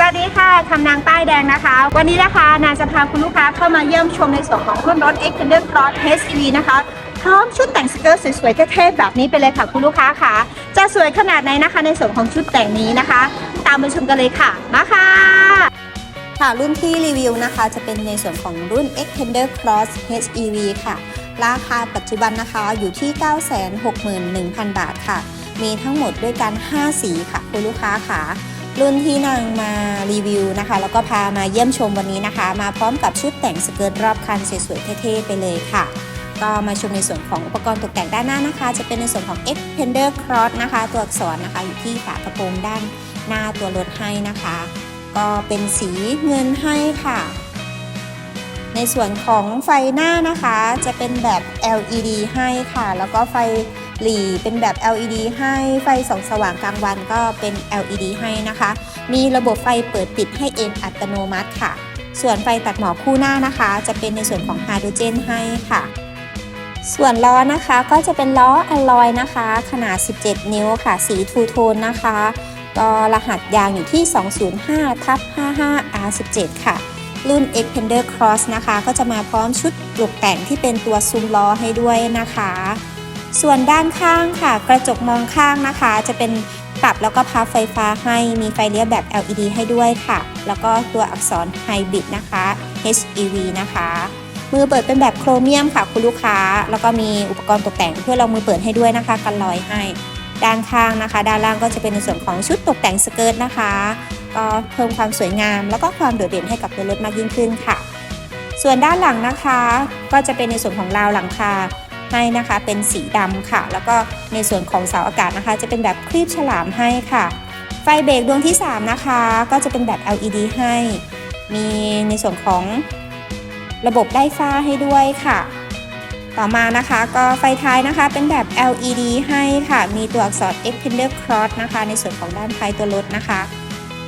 สวัสดีค่ะคำนางป้ายแดงนะคะ วันนี้นะคะนางจะพาคุณลูกค้าเข้ามาเยี่ยมชมในส่วนของรุ่นรถ Extended Cross HEV นะคะ พร้อมชุดแต่งสเกิร์ตสวยๆเท่ๆแบบนี้ไปเลยค่ะคุณลูกค้าค่ะ จะสวยขนาดไหนนะคะ ในส่วนของชุดแต่งนี้นะคะ ตามไปชมกันเลยค่ะ มาค่ะ ค่ะรุ่นที่รีวิวนะคะ จะเป็นในส่วนของรุ่น Extender Cross HEV ค่ะ ราคาปัจจุบันนะคะอยู่ที่ 961,000 บาทค่ะ มีทั้งหมดด้วยกัน 5 สีค่ะคุณลูกค้าค่ะ รุ่นที่นางมารีวิวนะคะ แล้วก็พามาเยี่ยมชมวันนี้นะคะ มาพร้อมกับชุดแต่งสเกิร์ตรอบคันสวยๆเท่ๆไปเลยค่ะ ก็มาชมในส่วนของอุปกรณ์ตกแต่งด้านหน้านะคะ จะเป็นในส่วนของ Extender Cross นะคะ ตัวอักษรนะคะอยู่ที่ฝากระโปรงด้านหน้าตัวรถให้นะคะ ก็เป็นสีเงินให้ค่ะ ในส่วนของไฟหน้านะคะ จะเป็นแบบ LED ให้ค่ะ แล้วก็ไฟ หลีเป็นแบบ LED ให้ไฟส่องสว่างกลางวันก็เป็น LED ให้นะคะ มีระบบไฟเปิดปิดให้เองอัตโนมัติค่ะ ส่วนไฟตัดหมอกคู่หน้านะคะ จะเป็นในส่วนของไฮโดรเจนให้ค่ะ ส่วนล้อนะคะก็จะเป็นล้ออลลอยนะคะ ขนาด 17 นิ้วค่ะ สีทูโทนนะคะก็รหัสยางอยู่ที่ 205ทับ55 R17 ค่ะ รุ่น Extender Cross นะคะ ก็จะมาพร้อมชุดตกแต่งที่เป็นตัวซุ้มล้อให้ด้วยนะคะ ส่วนด้านข้างค่ะ กระจกมองข้างนะคะ จะเป็นปรับแล้วก็พับไฟฟ้าให้มีไฟเลี้ยวแบบ LED ให้ด้วยค่ะ แล้วก็ตัวอักษร Hybrid นะคะ HEV นะคะ มือเปิดเป็นแบบโครเมียมค่ะ คุณลูกค้า แล้วก็มีอุปกรณ์ตกแต่งเพื่อเรามือเปิดให้ด้วยนะคะ กันรอยให้ ด้านข้างนะคะ ด้านล่างก็จะเป็นในส่วนของชุดตกแต่งสเกิร์ตนะคะ ก็เพิ่มความสวยงาม แล้วก็ความโดดเด่นให้กับตัวรถมากยิ่งขึ้นค่ะ ส่วนด้านหลังนะคะ ก็จะเป็นในส่วนของราวหลังคา ให้นะคะ เป็นสีดำค่ะ แล้วก็ในส่วนของเสาอากาศนะคะ จะเป็นแบบคลีบฉลามให้ค่ะ ไฟเบรกดวงที่ 3 นะคะ ก็จะเป็นแบบ LED ให้ มีในส่วนของระบบไล่ฟ้าให้ด้วยค่ะ ต่อมานะคะก็ไฟท้ายนะคะเป็นแบบ LED ให้ค่ะ มีตัวอักษร Extender Cross นะคะ ในส่วนของด้านท้ายตัวรถนะคะ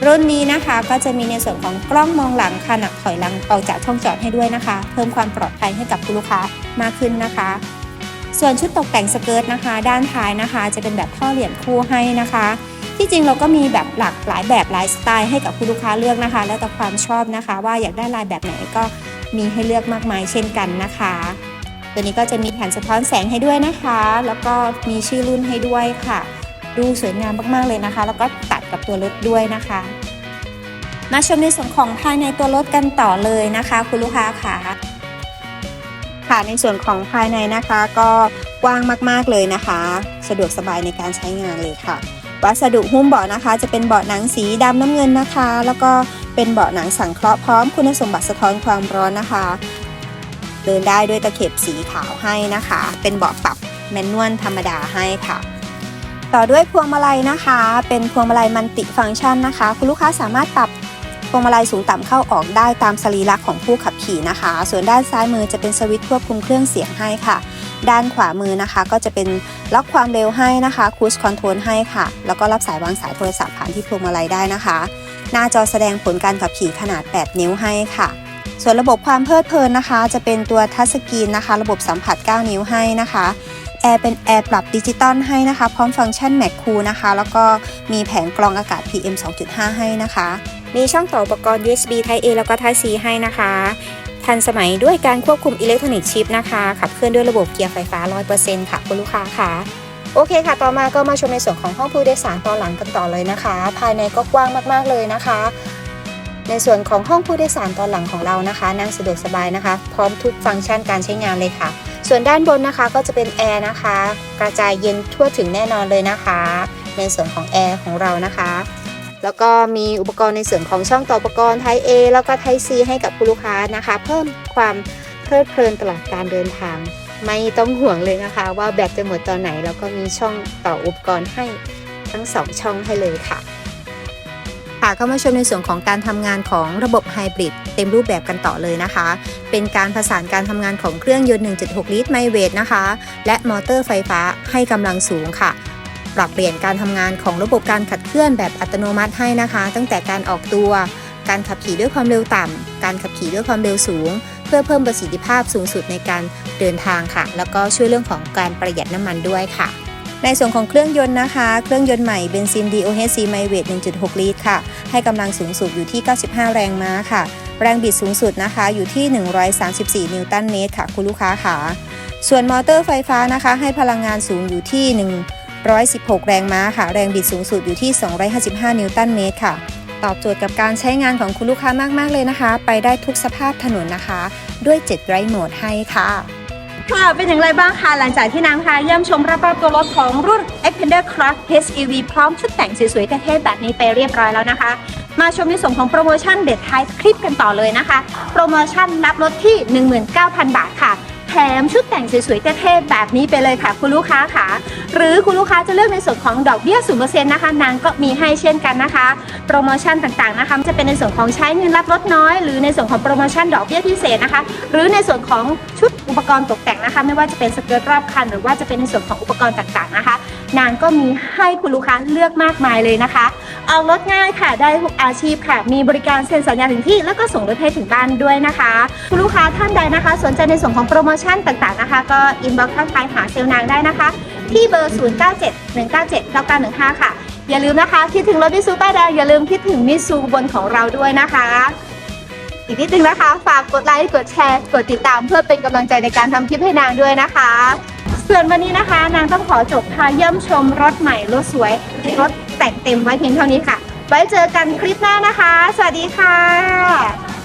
รุ่นนี้นะคะก็จะมีในส่วนของกล้องมองหลังขณะถอยหลังออกจากช่องจอดให้ด้วยนะคะ เพิ่มความปลอดภัยให้กับคุณลูกค้ามากขึ้นนะคะ ส่วนชุดตกแต่งสเกิร์ตนะคะ ด้านท้ายนะคะ จะเป็นแบบท่อเหลี่ยมคู่ให้นะคะ ที่จริงเราก็มีแบบหลากหลายแบบหลายสไตล์ให้กับคุณลูกค้าเลือกนะคะ แล้วแต่ความชอบนะคะ ว่าอยากได้ลายแบบไหนก็มีให้เลือกมากมายเช่นกันนะคะ ตัวนี้ก็จะมีแผ่นสะท้อนแสงให้ด้วยนะคะ แล้วก็มีชื่อรุ่นให้ด้วยค่ะ ดูสวยงามมากๆเลยนะคะ แล้วก็ตัดกับตัวรถด้วยนะคะ มาชมในส่วนของภายในตัวรถกันต่อเลยนะคะ คุณลูกค้าค่ะ ค่ะ ในส่วนของภายในนะคะ ก็กว้างมากๆเลยนะคะ สะดวกสบายในการใช้งานเลยค่ะ วัสดุหุ้มเบาะนะคะ จะเป็นเบาะหนังสีดำน้ำเงินนะคะ แล้วก็เป็นเบาะหนังสังเคราะห์พร้อมคุณสมบัติสะท้อนความร้อนนะคะ เดินได้ด้วยตะเข็บสีขาวให้นะคะ เป็นเบาะปรับแมนนวลธรรมดาให้ค่ะต่อด้วยพวงมาลัยนะคะ เป็นพวงมาลัยมันติฟังก์ชันนะคะ คุณลูกค้าสามารถปรับ พวงมาลัยสูงต่ำเข้าออกได้ตามสรีระของผู้ขับขี่นะคะ ส่วนด้านซ้ายมือจะเป็นสวิตช์ควบคุมเครื่องเสียงให้ค่ะ ด้านขวามือนะคะ ก็จะเป็นล็อกความเร็วให้นะคะคูสคอนโทรลให้ค่ะ แล้วก็รับสายวางสายโทรศัพท์ผ่านที่พวงมาลัยได้นะคะ หน้าจอแสดงผลการขับขี่ขนาด 8 นิ้วให้ค่ะ ส่วนระบบความเพลิดเพลินนะคะ จะเป็นตัวทัชสกรีนนะคะ ระบบสัมผัส 9 นิ้วให้นะคะแอร์เป็นแอร์ปรับดิจิตอลให้นะคะ พร้อมฟังก์ชันแม c คูนะคะ แล้วก็มีแผงกรองอากาศ PM 2.5 ให้นะคะ มีช่องต่ออุปกรณ์ USB Type A แล้วก็ Type C ให้นะคะ ทันสมัยด้วยการควบคุมอิเล็กทรอนิกส์ชิปนะคะ ขับเคลื่อนด้วยระบบเกียร์ไฟฟ้า 100%ค่ะคุณลูกค้าค่ะโอเคค่ะ ต่อมาก็มาชมในส่วนของห้องผู้โดยสารตอนหลังกันต่อเลยนะคะ ภายในก็กว้างมากๆเลยนะคะ ในส่วนของห้องผู้โดยสารตอนหลังของเรานะคะ นั่งสะดวกสบายนะคะ พร้อมทุกฟังก์ชันการใช้งานเลยค่ะ ส่วนด้านบนนะคะก็จะเป็นแอร์นะคะ กระจายเย็นทั่วถึงแน่นอนเลยนะคะ ในส่วนของแอร์ของเรานะคะ แล้วก็มีอุปกรณ์ในส่วนของช่องต่ออุปกรณ์ Type A แล้วก็ Type C ให้กับผู้ลูกค้านะคะ เพิ่มความเพลิดเพลินตลอดการเดินทาง ไม่ต้องห่วงเลยนะคะ ว่าแบตจะหมดตอนไหน แล้วก็มีช่องต่ออุปกรณ์ให้ทั้งสองช่องให้เลยค่ะค่ะก็มาชมในส่วนของการทำงานของระบบไฮบริดเต็มรูปแบบกันต่อเลยนะคะ เป็นการผสานการทำงานของเครื่องยนต์ 1.6 ลิตรไมเวทนะคะ และมอเตอร์ไฟฟ้าให้กำลังสูงค่ะ ปรับเปลี่ยนการทำงานของระบบการขับเคลื่อนแบบอัตโนมัติให้นะคะ ตั้งแต่การออกตัว การขับขี่ด้วยความเร็วต่ำ การขับขี่ด้วยความเร็วสูง เพื่อเพิ่มประสิทธิภาพสูงสุดในการเดินทางค่ะ แล้วก็ช่วยเรื่องของการประหยัดน้ำมันด้วยค่ะ ในส่วนของเครื่องยนต์นะคะ เครื่องยนต์ใหม่เบนซิน DOHC ไมเวท1.6 ลิตรค่ะ ให้กำลังสูงสุดอยู่ที่ 95 แรงม้าค่ะ แรงบิดสูงสุดนะคะ อยู่ที่ 134 นิวตันเมตรค่ะ คุณลูกค้าค่ะส่วนมอเตอร์ไฟฟ้านะคะ ให้พลังงานสูงอยู่ที่1 116 แรงม้าค่ะ แรงบิดสูงสุดอยู่ที่ 255 นิวตันเมตรค่ะ ตอบโจทย์กับการใช้งานของคุณลูกค้ามาก ๆ เลยนะคะ ไปได้ทุกสภาพถนนนะคะ ด้วย 7 ไรโหมดให้ค่ะ ค่ะ เป็นอย่างไรบ้างคะหลังจากที่นางพาเยี่ยมชมรอบๆตัวรถของรุ่น Xpander Cross HEV พร้อมชุดแต่งสวยๆเท่ๆแบบนี้ไปเรียบร้อยแล้วนะคะมาชมในส่วนของโปรโมชั่นเด็ดท้ายคลิปกันต่อเลยนะคะ โปรโมชั่นรับรถที่ 19,000 บาทค่ะ แถมชุดแต่งสวยๆเท่ๆแบบนี้ไปเลยค่ะคุณลูกค้าค่ะ หรือคุณลูกค้าจะเลือกในส่วนของดอกเบี้ย0%นะคะนางก็มีให้เช่นกันนะคะ โปรโมชั่นต่างๆนะคะจะเป็นในส่วนของใช้เงินรับลดน้อย หรือในส่วนของโปรโมชั่นดอกเบี้ยพิเศษนะคะ หรือในส่วนของชุดอุปกรณ์ตกแต่งนะคะ ไม่ว่าจะเป็นสเกิร์ตรอบคัน หรือว่าจะเป็นในส่วนของอุปกรณ์ต่างๆนะคะ นางก็มีให้คุณลูกค้าเลือกมากมายเลยนะคะ เอารถง่ายค่ะได้ทุกอาชีพค่ะ มีบริการเซ็นสัญญาถึงที่ แล้วก็ส่งรถให้ถึงบ้านด้วยนะคะคุณลูกค้าท่านใดนะคะ สนใจในส่วนของโปรโมชั่นต่างๆนะคะ ก็อินบ็อกซ์ทักทายหาเซลล์นางได้นะคะ ที่เบอร์ 0971979915 ค่ะ อย่าลืมนะคะ คิดถึงรถมิซูป้ายแดงอย่าลืมคิดถึงมิซูบนของเราด้วยนะคะอีกนิดนึงนะคะ ฝากกดไลค์ กดแชร์ กดติดตามเพื่อเป็นกำลังใจในการทำคลิปให้นางด้วยนะคะ ส่วนวันนี้นะคะ นางต้องขอจบพาเยี่ยมชมรถใหม่รถสวยรถ แต่งเต็มไว้เพียงเท่านี้ค่ะ ไว้เจอกันคลิปหน้านะคะ สวัสดีค่ะ